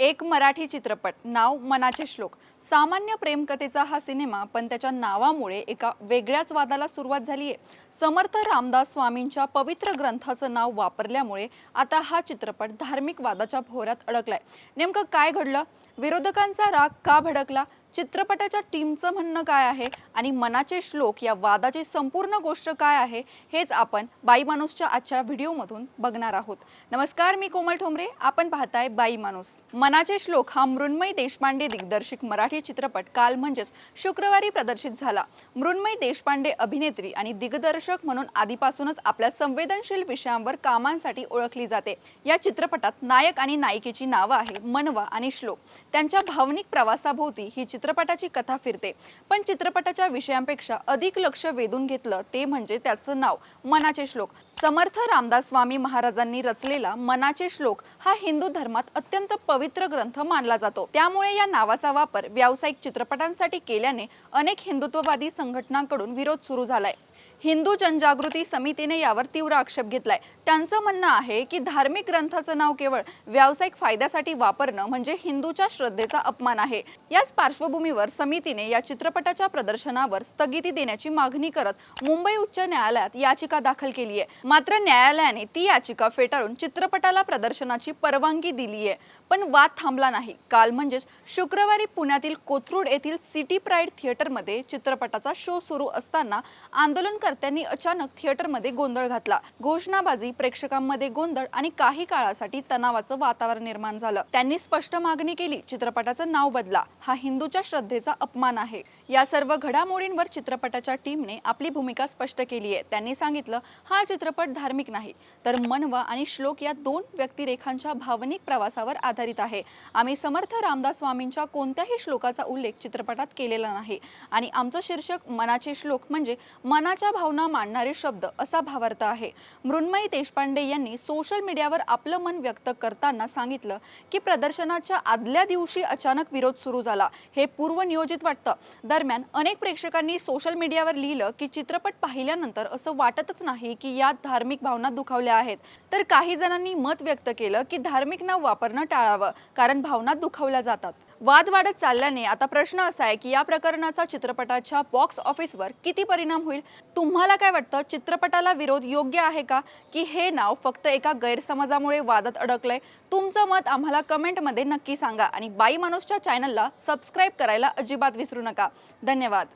एक मराठी चित्रपट नाव मनाचे श्लोक. सामान्य प्रेमकथेचा हा सिनेमा पण त्याच्या नावामुळे एका वेगळ्याच वादाला सुरुवात झाली आहे समर्थ रामदास स्वामींच्या पवित्र ग्रंथाचं नाव वापरल्यामुळे आता हा चित्रपट धार्मिक वादाच्या भोवऱ्यात अडकलाय. नेमकं काय घडलं? विरोधकांचा राग का भडकला? चित्रपटाच्या टीमचं म्हणणं काय आहे आणि मनाचे श्लोक या वादाची संपूर्ण गोष्ट काय आहे हेच आपण बाई माणूसच्या आजच्या व्हिडिओमधून बघणार आहोत. नमस्कार मी कोमल ठोंबरे. आपण पाहताय बाई माणूस. मनाचे श्लोक हा मृण्मयी देशपांडे दिग्दर्शित मराठी चित्रपट काल म्हणजेच शुक्रवारी प्रदर्शित झाला. मृण्मयी देशपांडे अभिनेत्री आणि दिग्दर्शक म्हणून आधीपासूनच आपल्या संवेदनशील विषयांवर कामांसाठी ओळखली जाते. या चित्रपटात नायक आणि नायिकेची नावं आहे मनवा आणि श्लोक. त्यांच्या भावनिक प्रवासाभोवती ही चित्रपटाची कथा फिरते. पण चित्रपटाच्या विषयांपेक्षा अधिक लक्ष वेधून घेतलं ते म्हणजे त्याचं नाव मनाचे श्लोक. समर्थ रामदास स्वामी महाराजांनी रचलेला मनाचे श्लोक हा हिंदू धर्मात अत्यंत पवित्र ग्रंथ मानला जातो. त्यामुळे या नावाचा वापर व्यावसायिक चित्रपटांसाठी केल्याने अनेक हिंदुत्ववादी संघटनांकडून विरोध सुरू झालाय. हिंदू जनजागृती समितीने यावर तीव्र आक्षेप घेतलाय. त्यांचं म्हणणं आहे की धार्मिक ग्रंथाचं नाव केवळ व्यावसायिक फायद्यासाठी वापरणं म्हणजे हिंदूच्या श्रद्धेचा अपमान आहे. याच पार्श्वभूमीवर समितीने या चित्रपटाच्या प्रदर्शनावर स्थगिती देण्याची मागणी करत मुंबई उच्च न्यायालयात याचिका दाखल केली आहे. मात्र न्यायालयाने ती याचिका फेटाळून चित्रपटाला प्रदर्शनाची परवानगी दिली आहे पण वाद थांबला नाही. काल म्हणजेच शुक्रवारी पुण्यातील कोथरूड येथील सिटी प्राईड थिएटरमध्ये चित्रपटाचा शो सुरू असताना आंदोलन आंदोलनकर्त्यांनी अचानक थिएटरमध्ये गोंधळ घातला. घोषणाबाजी प्रेक्षकांमध्ये गोंधळ आणि काही काळासाठी तणावाचं वातावरण निर्माण झालं. त्यांनी स्पष्ट मागणी केली चित्रपटाचं नाव बदला. हा हिंदूच्या श्रद्धेचा अपमान आहे. या सर्व घडामोडींवर चित्रपटाच्या टीमने आपली भूमिका स्पष्ट केली आहे त्यांनी सांगितलं हा चित्रपट धार्मिक नाही तर मनवा आणि श्लोक या दोन व्यक्तिरेखांच्या भावनिक प्रवासावर आधारित आहे. आम्ही समर्थ रामदास स्वामींच्या कोणत्याही श्लोकाचा उल्लेख चित्रपटात केलेला नाही. आणि आमचं शीर्षक मनाचे श्लोक म्हणजे मनाच्या भावना मांडणारे शब्द असा भावार्थ आहे. मृण्मयी देशपांडे यांनी सोशल मीडियावर आपलं मन व्यक्त करताना सांगितलं की प्रदर्शनाच्या आदल्या दिवशी अचानक विरोध सुरू झाला. हे पूर्वनियोजित वाटतं. दरम्यान अनेक प्रेक्षकांनी सोशल मीडियावर लिहिलं की चित्रपट पाहिल्यानंतर असं वाटतच नाही की यात धार्मिक भावना दुखावल्या आहेत. तर काही जणांनी मत व्यक्त केलं की धार्मिक नाव वापरणं टाळावं कारण भावना दुखावल्या जातात. वाद वाढत चालल्याने आता प्रश्न असा आहे की या प्रकरणाचा चित्रपटाच्या बॉक्स ऑफिसवर किती परिणाम होईल? तुम्हाला काय वाटतं? चित्रपटाला विरोध योग्य आहे का? की हे नाव फक्त एका गैरसमजामुळे वादात अडकलंय? तुमचं मत आम्हाला कमेंटमध्ये नक्की सांगा आणि बाई माणूसच्या चॅनलला सबस्क्राईब करायला अजिबात विसरू नका. धन्यवाद.